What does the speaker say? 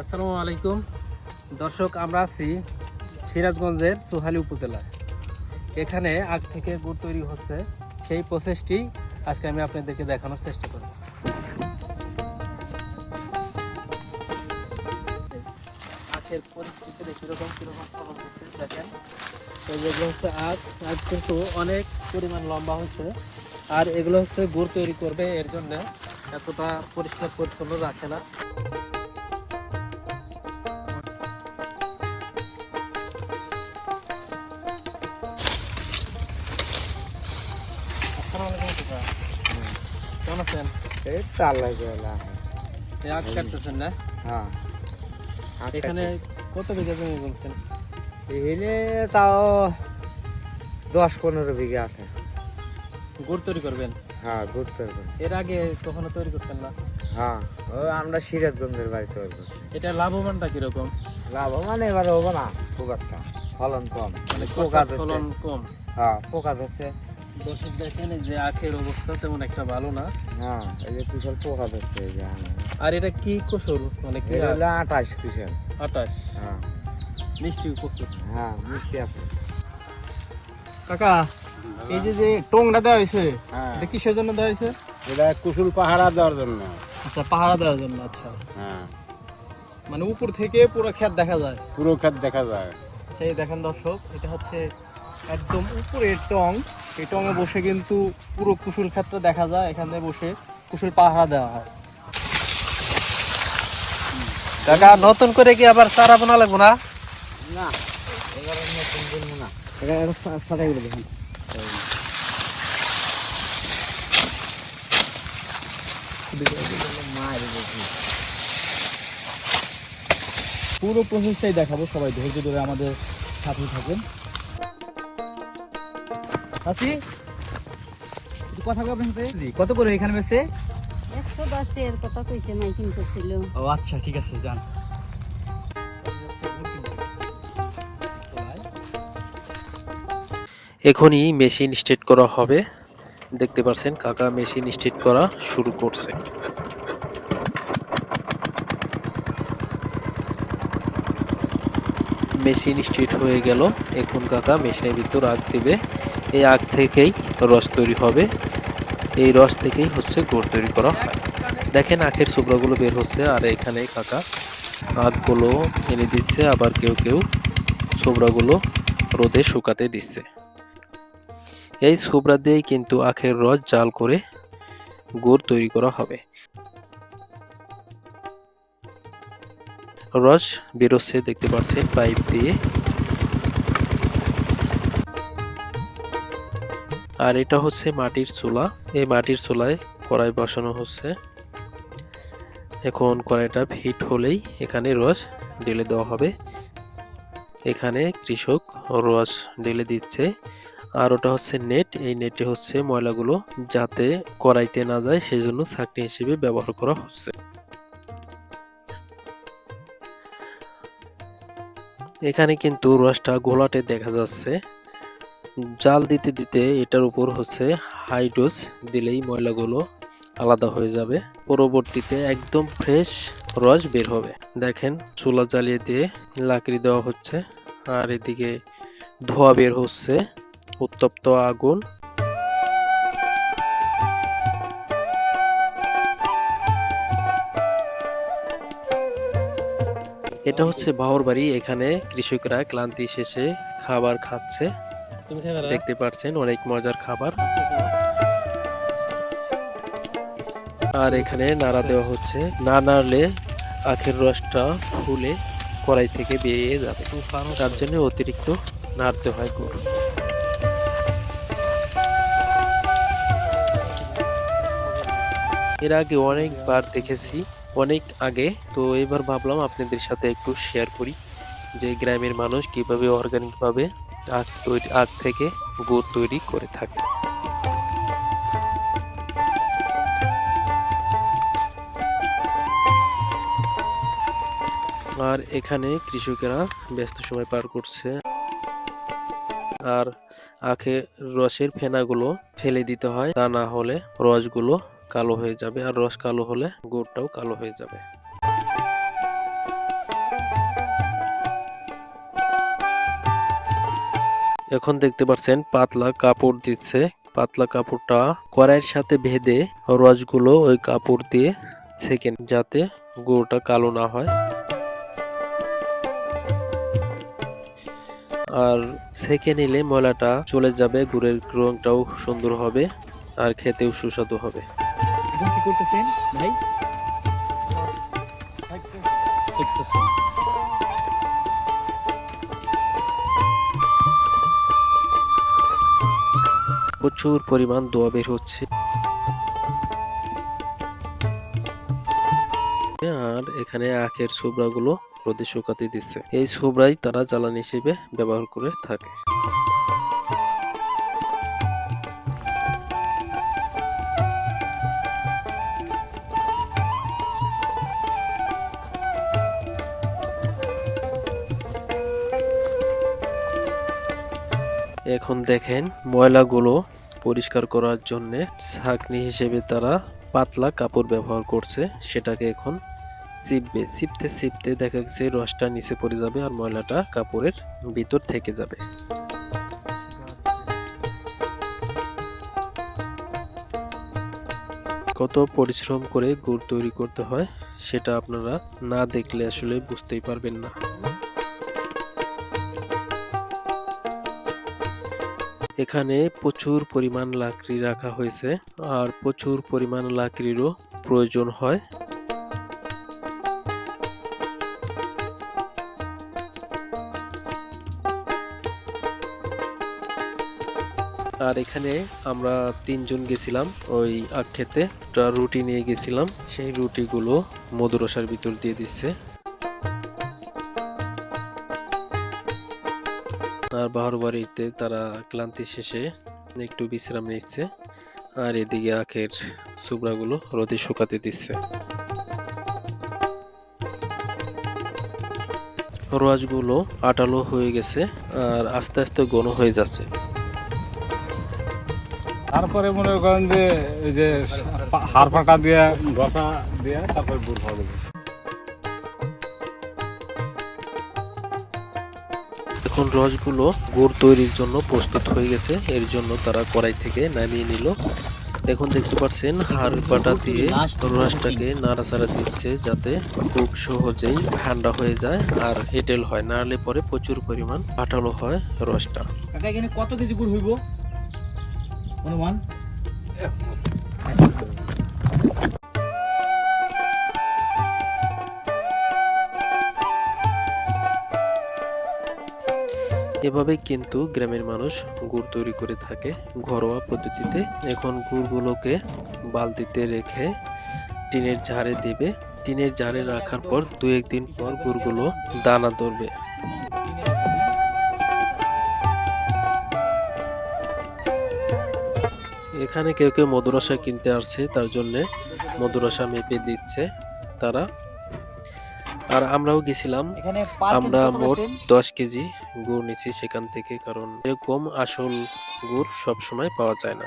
আসসালামু আলাইকুম। দর্শক, আমরা আছি সিরাজগঞ্জের সোহালি উপজেলায়। এখানে আগ থেকে গুড় তৈরি হচ্ছে। সেই প্রসেসটি আজকে আমি আপনাদেরকে দেখানোর চেষ্টা করব। আখের পরিস্থিতি হচ্ছে আখ। আখ কিন্তু অনেক পরিমাণ লম্বা হচ্ছে। আর এগুলো হচ্ছে গুড় তৈরি করবে, এর জন্য এতটা পরিষ্কার পরিচ্ছন্ন রাখে না। কেমন আছেন? এই চাল লাগে এই আখ কাটতেছেন না? হ্যাঁ এখানে কত বিঘা জমি বলছেন এখানে তাও দশ পনেরো বিঘা আছে। গুড় তৈরি করবেন? হ্যাঁ ঘুরতে হবে এর আগে কখনো তৈরি করছেন না? হ্যাঁ ও আমরা সিরাজগঞ্জের বাড়িতে করব এটা লাভবানটা কীরকম? লাভবান এবার হব না খুব একটা। ফলন কম। মানে পোকা ফলন কম। হ্যাঁ পোকা ধরছে। দর্শক দেখেন এই যে আখের অবস্থা তেমন একটা ভালো না। হ্যাঁ এই যে কুশল পোকা ধরছে এই যে আর এটা কি কুসুর মানে কি হলো আঠাশ কুশল। আটাশ? হ্যাঁ। মিষ্টি কুসুর হ্যাঁ মিষ্টি আছে কাকা এই যে যে টংটা দেওয়া হয়েছে হ্যাঁ। এটা কিসের জন্য দেওয়া হয়েছে? এটা কুসুল পাহারা দেওয়ার জন্য। আচ্ছা পাহারা দেওয়ার জন্য আচ্ছা। হ্যাঁ। মানে উপর থেকে পুরো ক্ষেত দেখা যায়। পুরো ক্ষেত দেখা যায়। আচ্ছা এই দেখেন দর্শক এটা হচ্ছে একদম উপরের টং। এই টঙে বসে কিন্তু পুরো কুশুল ক্ষেত্রে দেখা যায় এখানে বসে কুশুল পাহারা দেওয়া হয়। কাকা নতুন করে কি আবার চারা বোনা লাগবো না? না এবার নতুন জন্ম না। এটা সাদাই করে দেখুন পুরো প্রসেসটাই দেখাবো সবাই ধৈর্য ধরে আমাদের সাথে থাকেন। আসি একটু কথা বলবেন জি কত করে এখানে বেসে একশো দশ টাকার কথা কইছে মাইকিং করছিল। ও আচ্ছা ঠিক আছে যান। এখনই মেশিন স্টার্ট করা হবে। দেখতে পাচ্ছেন কাকা মেশিন স্টেট করা শুরু করছে। মেশিন স্টার্ট হয়ে গেল। এখন কাকা মেশিনের ভিতর আগ দেবে। এই আগ থেকেই রস তৈরি হবে। এই রস থেকেই হচ্ছে গুড় তৈরি করা হয়। দেখেন আখের চোবড়াগুলো বের হচ্ছে, আর এখানে কাকা আখগুলো এনে দিচ্ছে, আবার কেউ কেউ ছোবড়াগুলো রোদে শুকাতে দিচ্ছে। এই ছোবড়া দিয়েই কিন্তু আখের রস জাল করে গুড় তৈরি করা হবে। রস বেরোচ্ছে দেখতে পাচ্ছেন, পাইপ দিয়ে আর এটা হচ্ছে মাটির চুলা। এই মাটির চুলায় কড়াই বসানো হচ্ছে। এখন কড়াইটা হিট হলেই এখানে রস ঢেলে দেওয়া হবে। এখানে কৃষক রস ঢেলে দিচ্ছে। আর ওটা হচ্ছে নেট। এই নেটে হচ্ছে ময়লাগুলো যাতে কড়াইতে না যায়, সেজন্য ছাকনি হিসেবে ব্যবহার করা হচ্ছে। এখানে কিন্তু রসটা ঘোলাটে দেখা যাচ্ছে। জাল দিতে দিতে এটার উপর হচ্ছে হাই ডোজ দিলেই ময়লাগুলো আলাদা হয়ে যাবে। পরবর্তীতে একদম ফ্রেশ রস বের হবে। দেখেন, চুলা জ্বালিয়ে দিয়ে লাকড়ি দেওয়া হচ্ছে আর এদিকে ধোয়া বের হচ্ছে। উত্তপ্ত আগুন। এটা হচ্ছে বাহর বাড়ি এখানে কৃষকরা ক্লান্তি শেষে খাবার খাচ্ছে। দেখতে পাচ্ছেন অনেক মজার খাবার। আর এখানে নাড়া দেওয়া হচ্ছে। না নাড়লে আখের রসটা ফুলে কড়াই থেকে বেরিয়ে যাবে। তার জন্য অতিরিক্ত নাড়তে হয় গুড়। এর আগে অনেকবার দেখেছি, অনেক আগে। তো এবার ভাবলাম আপনাদের সাথে একটু শেয়ার করি যে গ্রামের মানুষ কীভাবে অর্গানিক ভাবে আখ তৈরি, আখ থেকে গুড় তৈরি করে থাকে। আর এখানে কৃষকেরা ব্যস্ত সময় পার করছে। আর আখে রসের ফেনাগুলো ফেলে দিতে হয়, তা না হলে রসগুলো কালো হয়ে যাবে। আর রস কালো হলে গুড়টাও কালো হয়ে যাবে। এখন দেখতে পাচ্ছেন পাতলা কাপড় দিচ্ছে। পাতলা কাপড়টা কড়াইয়ের সাথে ভেদে রসগুলো ওই কাপড় দিয়ে ছেঁকে যাতে গুঁড়োটা কালো না হয়। আর ছেঁকে নিলে ময়লাটা চলে যাবে গুড়ের রংটাও সুন্দর হবে আর খেতেও সুস্বাদু হবে। কি করতেছেন ভাই? প্রচুর পরিমাণ দোয়া বের হচ্ছে। আর এখানে আখের সুবড়াগুলো রোদে শুকাতে দিচ্ছে। এই সুবরাই তারা জ্বালানি হিসেবে ব্যবহার করে থাকে। এখন দেখেন ময়লাগুলো পরিষ্কার করার জন্য ছাঁকনি হিসেবে তারা পাতলা কাপড় ব্যবহার করছে। সেটাকে এখন চিপবে, চিপতে চিপতে দেখা গেছে রসটা নিচে পড়ে যাবে আর ময়লাটা কাপড়ের ভিতর থেকে যাবে। কত পরিশ্রম করে গুড় তৈরি করতে হয়, সেটা আপনারা না দেখলে আসলে বুঝতেই পারবেন না। এখানে প্রচুর পরিমাণ লাকড়ি রাখা হয়েছে আর প্রচুর পরিমাণ লাকড়িরও প্রয়োজন হয়। আর এখানে আমরা তিনজন গেছিলাম ওই আখ খেতে। রুটি নিয়ে গেছিলাম। সেই রুটিগুলো মধুরসার ভিতর দিয়ে দিচ্ছে। আর বাহর বাড়িতে তারা ক্লান্তি শেষে একটু বিশ্রাম নিচ্ছে আর এদিকে আখের সুবড়াগুলো রোদে শুকাতে দিচ্ছে। রসগুলো আটালো হয়ে গেছে আর আস্তে আস্তে ঘন হয়ে যাচ্ছে। তারপরে মনে করেন যে ওই যে হাড় ফাঁকা দিয়ে ঘষা দিয়ে তারপরে গুড় খাওয়া এখন রসগুলো গুড় তৈরির জন্য প্রস্তুত হয়ে গেছে। এর জন্য তারা কড়াই থেকে নামিয়ে নিল। এখন দেখতে পাচ্ছেন হাড় পাটা দিয়ে রসটাকে নাড়াচাড়া দিচ্ছে যাতে খুব সহজেই ঠান্ডা হয়ে যায় আর এঁটেল হয়। নাড়লে পরে প্রচুর পরিমাণ আঠালো হয় রসটা। এখানে কত কেজি গুড় হইব? অনুমান? এভাবে কিন্তু গ্রামের মানুষ গুড় তৈরি করে থাকে ঘরোয়া পদ্ধতিতে। এখন গুড়গুলোকে বালতিতে রেখে টিনের ঝাড়ে দেবে। টিনের ঝাড়ে রাখার পর দু একদিন পর গুড়গুলো দানা ধরবে। এখানে কেউ কেউ মধুরসা কিনতে আসছে, তার জন্য মধুরসা মেপে দিচ্ছে। তারা আর আমরাও গেছিলাম। আমরা মোট দশ কেজি গুড় নিছি সেখান থেকে কারণ এরকম আসল গুড় সবসময় পাওয়া যায় না।